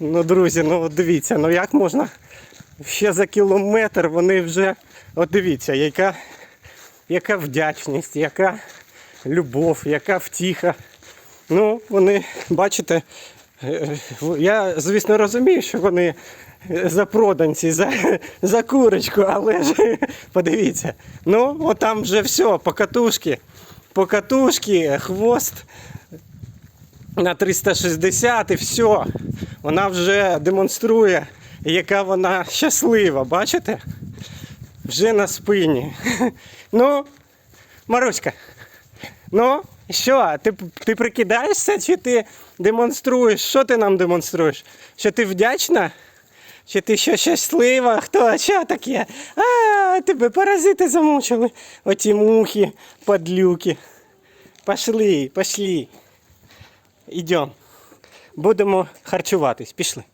Ну, друзі, ну от дивіться, ну як можна ще за кілометр вони вже. От дивіться, яка, яка вдячність, яка любов, яка втіха. Ну, вони, бачите, я, звісно, розумію, що вони е, запроданці за, за курочку, але ж подивіться. Ну, от там вже все, покатушки. Покатушки, хвост на 360 і все. Вона вже демонструє, яка вона щаслива, бачите? Вже на спині. Ну, Маруська, ну, що, ти, ти прикидаєшся чи ти демонструєш? Що ти нам демонструєш? Що ти вдячна? Чи ти що щаслива? Хто? Що таке? А, тебе паразити замучили. Оті мухи, падлюки. Пошли, пошли. Ідемо. Будемо харчуватись. Пішли.